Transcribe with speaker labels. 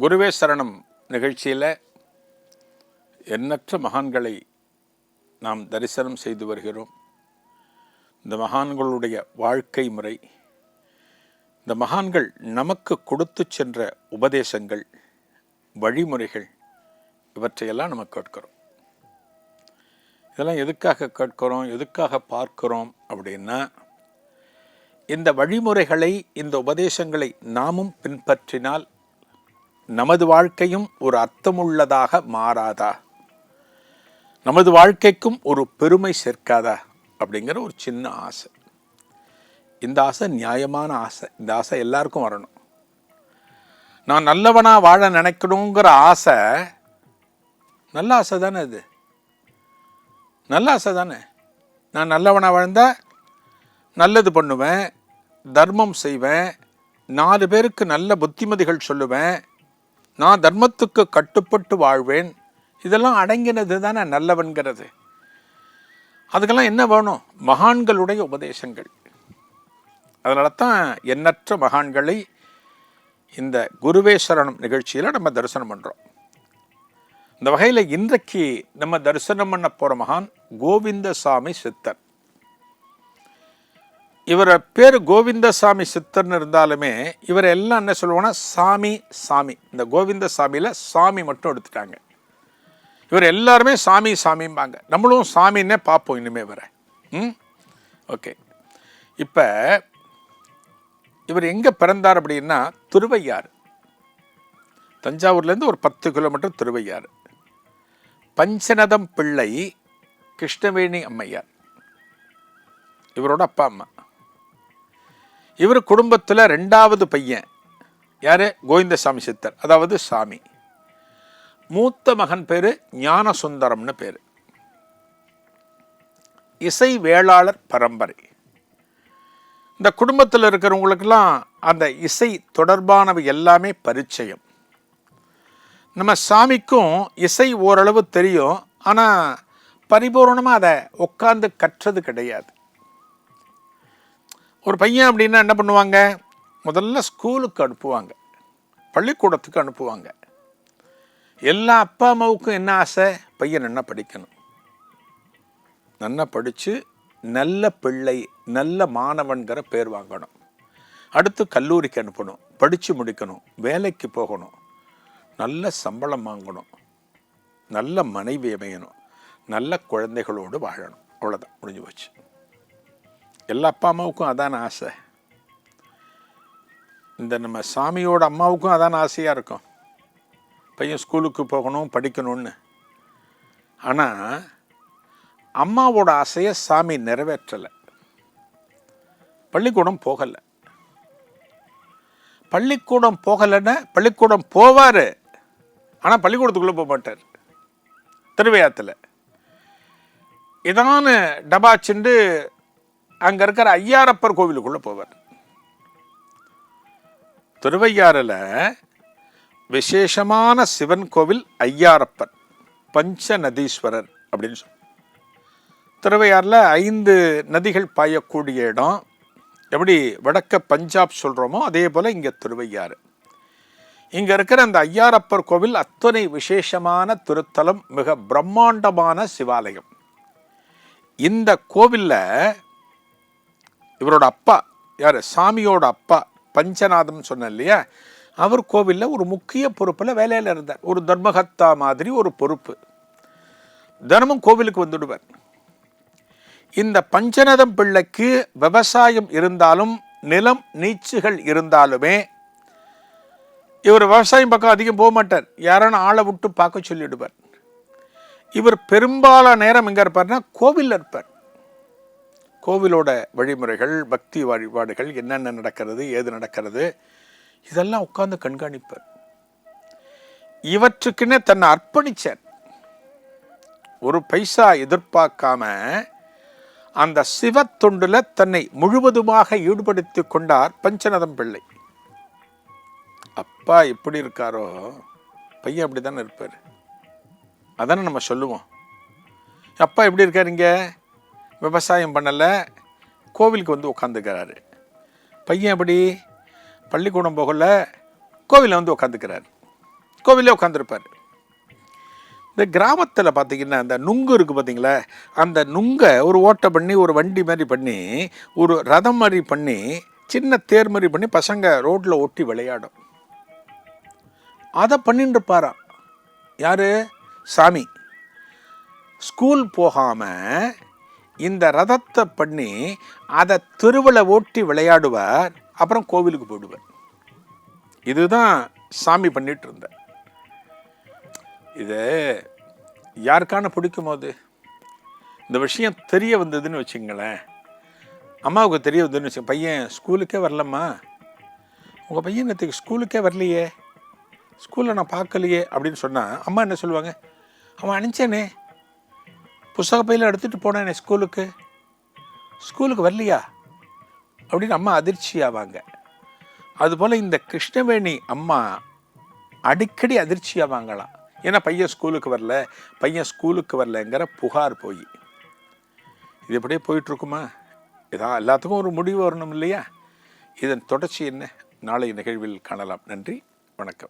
Speaker 1: குருவே சரணம் நிகழ்ச்சியில் எண்ணற்ற மகான்களை நாம் தரிசனம் செய்து வருகிறோம். இந்த மகான்களுடைய வாழ்க்கை முறை இந்த மகான்கள் நமக்கு கொடுத்து சென்ற உபதேசங்கள் வழிமுறைகள் இவற்றையெல்லாம் நம்ம கேட்கிறோம். இதெல்லாம் எதுக்காக கேட்கிறோம் எதுக்காக பார்க்கிறோம் அப்படின்னா இந்த வழிமுறைகளை இந்த உபதேசங்களை நாமும் பின்பற்றினால் நமது வாழ்க்கையும் ஒரு அர்த்தமுள்ளதாக மாறாதா? நமது வாழ்க்கைக்கும் ஒரு பெருமை சேர்க்காதா? அப்படிங்கிற ஒரு சின்ன ஆசை. இந்த ஆசை நியாயமான ஆசை. இந்த ஆசை எல்லாருக்கும் வரணும். நான் நல்லவனாக வாழ நினைக்கணுங்கிற ஆசை நல்ல ஆசை தானே அது? நல்ல ஆசை தானே? நான் நல்லவனாக வாழ்ந்தா நல்லது பண்ணுவேன் தர்மம் செய்வேன் நாலு பேருக்கு நல்ல புத்திமதிகள் சொல்லுவேன் நான் தர்மத்துக்கு கட்டுப்பட்டு வாழ்வேன். இதெல்லாம் அடங்கினது தானே நல்லவன்கிறது. அதுக்கெல்லாம் என்ன வேணும்? மகான்களுடைய உபதேசங்கள். அதனால தான் எண்ணற்ற மகான்களை இந்த குருவேஸ்வரனம் நிகழ்ச்சியில் நம்ம தரிசனம் பண்ணுறோம் இந்த வகையில் இன்றைக்கு நம்ம தரிசனம் பண்ண போகிற மகான் கோவிந்தசாமி சித்தர். இவரை பேர் கோவிந்தசாமி சித்தர்னு இருந்தாலுமே இவரை எல்லாம் என்ன சொல்லுவோன்னா சாமி சாமி. இந்த கோவிந்தசாமியில் சாமி மட்டும் எடுத்துட்டாங்க. இவர் எல்லாருமே சாமி சாமிம்பாங்க. நம்மளும் சாமின்னே பார்ப்போம் இனிமே வர ம்? ஓகே. இப்போ இவர் எங்கே பிறந்தார் அப்படின்னா திருவையாறு. தஞ்சாவூர்லேருந்து ஒரு பத்து கிலோமீட்டர் திருவையாறு. பஞ்சநதம் பிள்ளை கிருஷ்ணவேணி அம்மையார். இவரோட அப்பா அம்மா. இவர் குடும்பத்தில் ரெண்டாவது பையன். யார்? கோவிந்தசாமி சித்தர். அதாவது சாமி. மூத்த மகன் பேர் ஞானசுந்தரம்னு பேர். இசை வேளாளர் பரம்பரை. இந்த குடும்பத்தில் இருக்கிறவங்களுக்கெல்லாம் அந்த இசை தொடர்பானவை எல்லாமே பரிச்சயம். நம்ம சாமிக்கும் இசை ஓரளவு தெரியும். ஆனால் பரிபூர்ணமாக அதை உட்காந்து கற்றது கிடையாது. ஒரு பையன் அப்படின்னா என்ன பண்ணுவாங்க? முதல்ல ஸ்கூலுக்கு அனுப்புவாங்க. பள்ளிக்கூடத்துக்கு அனுப்புவாங்க. எல்லா அப்பா அம்மாவுக்கும் என்ன ஆசை? பையன் என்ன படிக்கணும். நல்லா படித்து நல்ல பிள்ளை நல்ல மாணவன்கிற பேர் வாங்கணும். அடுத்து கல்லூரிக்கு அனுப்பணும். படித்து முடிக்கணும். வேலைக்கு போகணும். நல்ல சம்பளம் வாங்கணும். நல்ல மனைவி அமையணும். நல்ல குழந்தைகளோடு வாழணும். அவ்வளோதான் முடிஞ்சு போச்சு. எல்லா அப்பா அம்மாவுக்கும் அதான ஆசை. இந்த நம்ம சாமியோட அம்மாவுக்கும் அதான ஆசையாக இருக்கும். பையன் ஸ்கூலுக்கு போகணும் படிக்கணும்னு. ஆனால் அம்மாவோட ஆசையை சாமி நிறைவேற்றலை. பள்ளிக்கூடம் போகலை. பள்ளிக்கூடம் போகலைன்னா பள்ளிக்கூடம் போவார். ஆனால் பள்ளிக்கூடத்துக்குள்ளே போக மாட்டார். திருவையாத்தில். இதான டபாச்சுண்டு அங்கே இருக்கிற ஐயாரப்பர் கோவிலுக்குள்ளே போவார். திருவையாறில் விசேஷமான சிவன் கோவில் ஐயாரப்பர் பஞ்சநதீஸ்வரர் அப்படின்னு சொல்லி திருவையாறில் ஐந்து நதிகள் பாயக்கூடிய இடம். எப்படி வடக்க பஞ்சாப் சொல்கிறோமோ அதே போல் இங்கே திருவையாறு. இங்கே இருக்கிற அந்த ஐயாரப்பர் கோவில் அத்தனை விசேஷமான திருத்தலம் மிக பிரம்மாண்டமான சிவாலயம். இந்த கோவிலில் இவரோட அப்பா யார்? சாமியோட அப்பா பஞ்சநாதம் சொன்னேன் இல்லையா? அவர் கோவிலில் ஒரு முக்கிய பொறுப்பில் வேலையில் இருந்தார். ஒரு தர்மகத்தா மாதிரி ஒரு பொறுப்பு. தினமும் கோவிலுக்கு வந்துடுவார். இந்த பஞ்சநதம் பிள்ளைக்கு விவசாயம் இருந்தாலும் நிலம் நீச்சுகள் இருந்தாலுமே இவர் விவசாயம் பக்கம் அதிகம் போக மாட்டார். யாரான ஆளை விட்டு பார்க்க சொல்லிடுவார். இவர் பெரும்பாலான நேரம் எங்கே இருப்பார்னா கோவிலில் இருப்பார். கோவிலோட வழிமுறைகள் பக்தி வழிபாடுகள் என்னென்ன நடக்கிறது ஏது நடக்கிறது இதெல்லாம் உட்கார்ந்து கண்காணிப்பார். இவற்றுக்குன்னே தன்னை அர்ப்பணித்தார் ஒரு பைசா எதிர்பார்க்காம அந்த சிவத்தொண்டில் தன்னை முழுவதுமாக ஈடுபடுத்தி கொண்டார் பஞ்சநதம் பிள்ளை. அப்பா எப்படி இருக்காரோ பையன் அப்படி தானே இருப்பார். அதானே நம்ம சொல்லுவோம். அப்பா எப்படி இருக்காருங்க இங்கே? விவசாயம் பண்ணலை கோவிலுக்கு வந்து உட்காந்துக்கிறாரு பையன் எப்படி பள்ளிக்கூடம் போகல கோவிலில் வந்து உட்காந்துக்கிறார் கோவிலே உட்காந்துருப்பார் இந்த கிராமத்தில் பார்த்தீங்கன்னா அந்த நுங்கு இருக்குது பார்த்தீங்களா அந்த நுங்கை ஒரு ஓட்டை பண்ணி ஒரு வண்டி மாதிரி பண்ணி ஒரு ரதம் மாதிரி பண்ணி சின்ன தேர் மாதிரி பண்ணி பசங்க ரோட்டில் ஒட்டி விளையாடும். அதை பண்ணிட்டு இருப்பாராம். யார்? சாமி. ஸ்கூல் போகாமல் இந்த ரதத்தை பண்ணி அதை தெருவில் ஓட்டி விளையாடுவார் அப்புறம் கோவிலுக்கு போயிடுவார். இதுதான் சாமி பண்ணிட்டு இருந்தார் இது யாருக்கான பிடிக்கும் போது இந்த விஷயம் தெரிய வந்ததுன்னு வச்சுங்களேன். அம்மாவுக்கு தெரிய வந்ததுன்னு வச்சு பையன் ஸ்கூலுக்கே வரலம்மா. உங்கள் பையன் நேற்றுக்கு ஸ்கூலுக்கே வரலையே. ஸ்கூலில் நான் பார்க்கலையே அப்படின்னு சொன்னால் அம்மா என்ன சொல்லுவாங்க? அவன் அனுப்பிச்சானே புஸ்தக பையில் எடுத்துகிட்டு போனேன் ஸ்கூலுக்கு. ஸ்கூலுக்கு வரலையா? அப்படின்னு அம்மா அதிர்ச்சி ஆவாங்க. அதுபோல் இந்த கிருஷ்ணவேணி அம்மா அடிக்கடி அதிர்ச்சி ஆவாங்களாம். ஏன்னா பையன் ஸ்கூலுக்கு வரல பையன் ஸ்கூலுக்கு வரலங்கிற புகார் போய். இது எப்படியே போயிட்டுருக்குமா? இதா எல்லாத்துக்கும் ஒரு முடிவு வரணும் இல்லையா? இதன் தொடர்ச்சி என்ன? நாளை நிகழ்வில் காணலாம். நன்றி வணக்கம்.